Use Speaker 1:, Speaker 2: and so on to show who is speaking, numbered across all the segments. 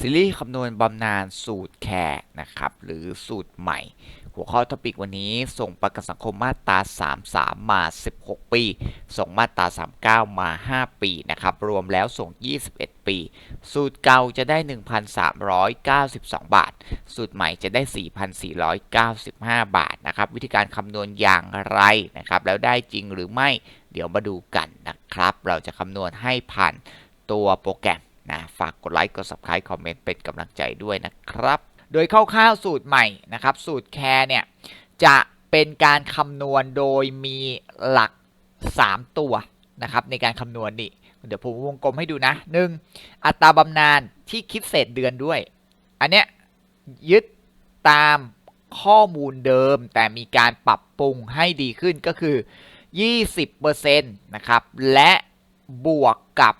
Speaker 1: ซีรีส์คำนวณบำนาญสูตรแคร์นะครับ หรือสูตรใหม่ หัวข้อทปิกวันนี้ส่งประกันสังคมมาตรา 33 มา 16 ปี ส่งมาตรา 39 มา 5 ปีนะครับ รวมแล้วส่ง 21 ปี สูตรเก่าจะได้ 1,392 บาท สูตรใหม่จะได้ 4,495 บาทนะครับ วิธีการคำนวณอย่างไรนะครับ แล้วได้จริงหรือไม่ เดี๋ยวมาดูกันนะครับ เราจะคำนวณให้ผ่านตัวโปรแกรม นะฝากกดไลค์กด subscribe คอมเมนต์เป็นกำลังใจด้วยนะครับ โดยคร่าวๆสูตรใหม่นะครับ สูตรแคร์เนี่ยจะเป็นการคำนวณโดยมีหลัก 3 ตัวนะครับในการคำนวณนี่เดี๋ยวผมวงกลมให้ดูนะ 1. อัตราบำนาญที่คิดเศษเดือนด้วย อันเนี้ยยึดตามข้อมูลเดิมแต่มีการปรับปรุงให้ดีขึ้นก็คือ 20%นะครับ และบวกกับ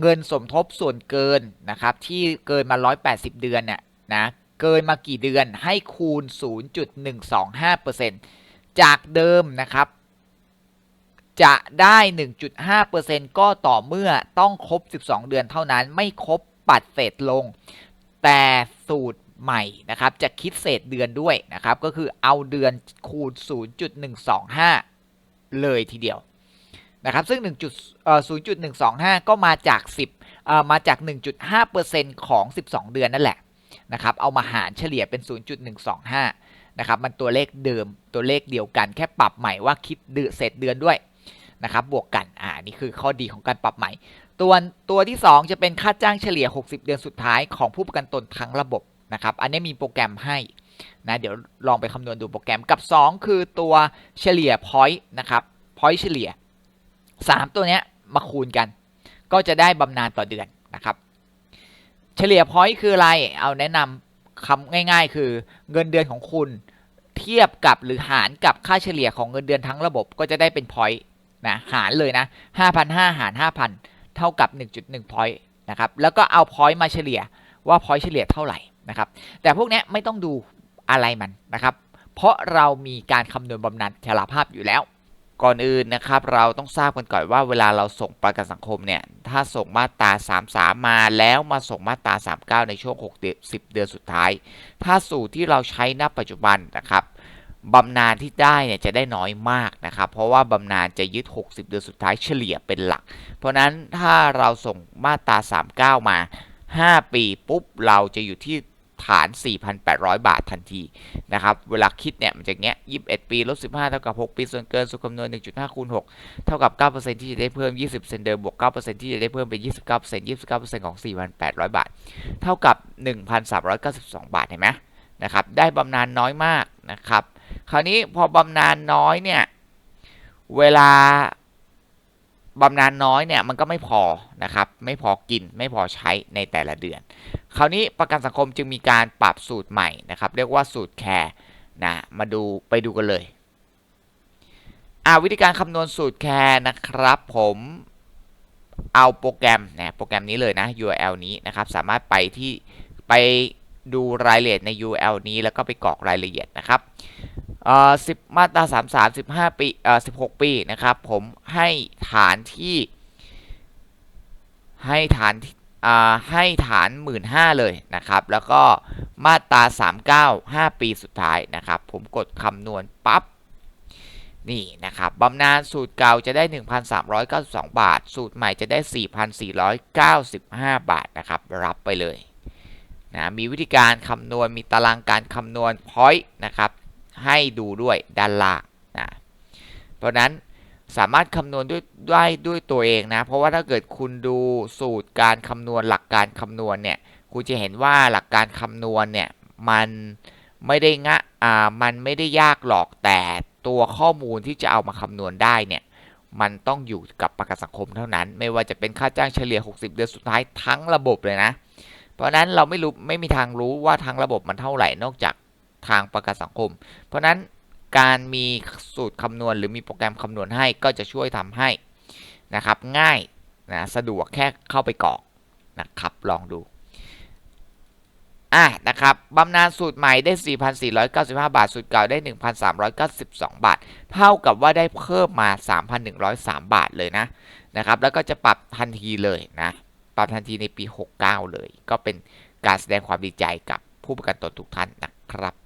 Speaker 1: เงินสมทบส่วนเกินนะครับที่เกินมา 180 เดือนเนี่ยนะเกินมากี่เดือนให้คูณ 0.125%จากเดิมนะครับจะได้ 1.5%ก็ต่อเมื่อต้องครบ 12 เดือนเท่านั้นไม่ครบปัดเศษลง แต่สูตรใหม่นะครับจะคิดเศษเดือนด้วยนะครับก็คือเอาเดือนคูณ 0.125 เลยทีเดียว นะครับซึ่ง1.0.125 ก็มาจาก 10 มาจาก 1.5%ของ 12 เดือนนั่นแหละนะครับเอามาหารเฉลี่ยเป็น 0.125 นะครับมันตัวเลขเดิมตัวเลขเดียวกันแค่ปรับใหม่ว่าคิดเดือนเศษเดือนด้วยนะครับบวกกันอ่านี่คือข้อดีของการปรับใหม่ ตัวตัวที่ 2 จะเป็นค่าจ้างเฉลี่ย 60 เดือนสุดท้ายของผู้ประกันตนทั้งระบบนะครับอันนี้มีโปรแกรมให้นะเดี๋ยวลองไปคำนวณดูโปรแกรมกับ 2 คือตัวเฉลี่ย point นะครับ point เฉลี่ย 3ตัวเนี้ยมาคูณกัน ก็จะได้บำนาญต่อเดือนนะครับ เฉลี่ยพอยต์คืออะไร เอาแนะนำคำง่าย ๆ คือเงินเดือนของคุณเทียบกับหรือหารกับค่าเฉลี่ยของเงินเดือนทั้งระบบก็จะได้เป็นพอยต์นะหารเลยนะ5,500หาร5,000 เท่ากับ 1.1พอยต์นะครับแล้วก็เอาพอยต์มาเฉลี่ยว่าพอยต์เฉลี่ยเท่าไหร่นะครับแต่พวกนี้ไม่ต้องดูอะไรมันนะครับเพราะเรามีการคำนวณบำนาญชราภาพอยู่แล้ว ก่อนอื่นนะครับเราต้องทราบกันก่อนว่าเวลาเราส่งประกันสังคมเนี่ยถ้าส่งมาตรา 33 มาแล้วมาส่งมาตรา 39 ในช่วง6เดือน10 เดือนสุดท้าย ถ้าสูตรที่เราใช้ณปัจจุบันนะครับบำนาญที่ได้เนี่ยจะได้น้อยมากนะครับเพราะว่าบำนาญจะยึด 60 เดือนสุดท้ายเฉลี่ยเป็นหลัก เพราะนั้นถ้าเราส่งมาตรา 39 มา 5 ปีปุ๊บเราจะอยู่ที่ ฐาน 4,800 บาททันทีนะครับ เวลาคิดเนี่ยมันจะเงี้ย 21 ปีลด15 เท่ากับ 6 ปี ส่วนเกินสุขคำนวณ 1.5 คูณ 6 เท่ากับ 9%ที่จะได้เพิ่ม 20%เดิมบวก 9%ที่จะได้เพิ่มเป็น 29% 29%ของ 4,800 บาท เท่ากับ 1,392 บาทเห็นไหมนะครับ ได้บำนาญน้อยมากนะครับ คราวนี้พอบำนาญน้อยเนี่ย เวลาบำนาญน้อยเนี่ยมันก็ไม่พอนะครับ ไม่พอกินไม่พอใช้ในแต่ละเดือน คราวนี้ประกันสังคมจึงมีการปรับสูตรใหม่นะครับ เรียกว่าสูตรแคร์นะมาดูไปดูกันเลยอาวิธีการคำนวณสูตรแคร์นะครับผมเอาโปรแกรมนะโปรแกรมนี้เลยนะ URL นี้นะครับสามารถไปที่ไปดูรายละเอียดใน URL นี้แล้วก็ไปกรอกรายละเอียดนะครับเอ่อ10 มาตรา33 15 ปีเอ่อ16 ปีนะครับผมให้ฐานที่ให้ฐาน ให้ฐาน 15,000เลยนะครับ แล้วก็มาตรา 39 5 ปีสุดท้ายนะครับ ผมกดคำนวณปับ๊บนี่นะครับบำนาญสูตรเก่าจะได้ 1,392 บาท สูตรใหม่จะได้ 4,495 บาทนะครับ รับไปเลยนะมีวิธีการคำนวณมีตารางการคำนวณ point นะครับ ให้ดูด้วยด้านล่างนะเพราะนั้น สามารถคำนวณด้วยได้ด้วยตัวเองนะ เพราะว่าถ้าเกิดคุณดูสูตรการคำนวณหลักการคำนวณเนี่ยคุณจะเห็นว่าหลักการคำนวณเนี่ยมันไม่ได้งะอ่ามันไม่ได้ยากหรอกแต่ตัวข้อมูลที่จะเอามาคำนวณได้เนี่ยมันต้องอยู่กับประกันสังคมเท่านั้น ไม่ว่าจะเป็นค่าจ้างเฉลี่ย 60 เดือนสุดท้ายทั้งระบบเลยนะ เพราะนั้นเราไม่รู้ไม่มีทางรู้ว่าทั้งระบบมันเท่าไหร่นอกจากทางประกันสังคม เพราะนั้น การมีสูตรคำนวณ หรือมีโปรแกรมคำนวณให้ก็จะช่วยทำให้นะครับง่ายนะสะดวกแค่เข้าไปกรอกนะครับลองดูอะนะครับบำนาญสูตรใหม่ได้ 4,495 บาท สูตรเก่าได้ 1,392 บาท เท่ากับว่าได้เพิ่มมา 3,103 บาทเลยนะนะครับแล้วก็จะปรับทันทีเลยนะตอบทันทีในปี 69 เลย ก็เป็นการแสดงความดีใจกับผู้ประกันตนทุกท่านนะครับ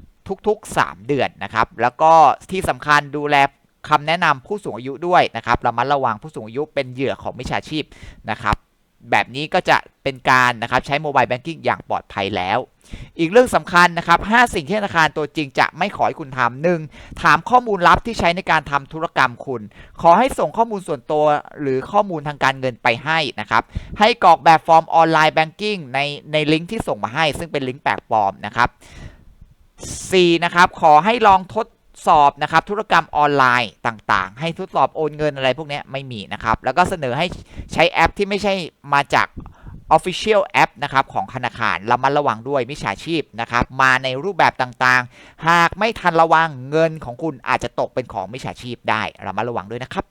Speaker 1: ทุกๆ 3 เดือนนะครับ แล้วก็ที่สำคัญดูแลคำแนะนำผู้สูงอายุด้วยนะครับระมัดระวังผู้สูงอายุเป็นเหยื่อของมิจฉาชีพนะครับ แบบนี้ก็จะเป็นการนะครับใช้โมบายแบงกิ้งอย่างปลอดภัยแล้ว อีกเรื่องสำคัญนะครับ 5 สิ่งที่ธนาคารตัวจริงจะไม่ขอให้คุณทำหนึ่งถามข้อมูลลับที่ใช้ในการทำธุรกรรมคุณ ขอให้ส่งข้อมูลส่วนตัวหรือข้อมูลทางการเงินไปให้นะครับ ให้กรอกแบบฟอร์มออนไลน์แบงกิ้งในในลิงก์ที่ส่งมาให้ ซึ่งเป็นลิงก์แปลกปลอมนะครับ 4. นะครับ ขอให้ลองทดสอบนะครับธุรกรรมออนไลน์ต่างๆ ให้ทดสอบโอนเงินอะไรพวกนี้ไม่มีนะครับ แล้วก็เสนอให้ใช้แอปที่ไม่ใช่มาจาก Official App นะครับของธนาคารระมัดระวังด้วยมิจฉาชีพนะครับมาในรูปแบบต่างๆ หากไม่ทันระวังเงินของคุณอาจจะตกเป็นของมิจฉาชีพได้ระมัดระวังด้วยนะครับ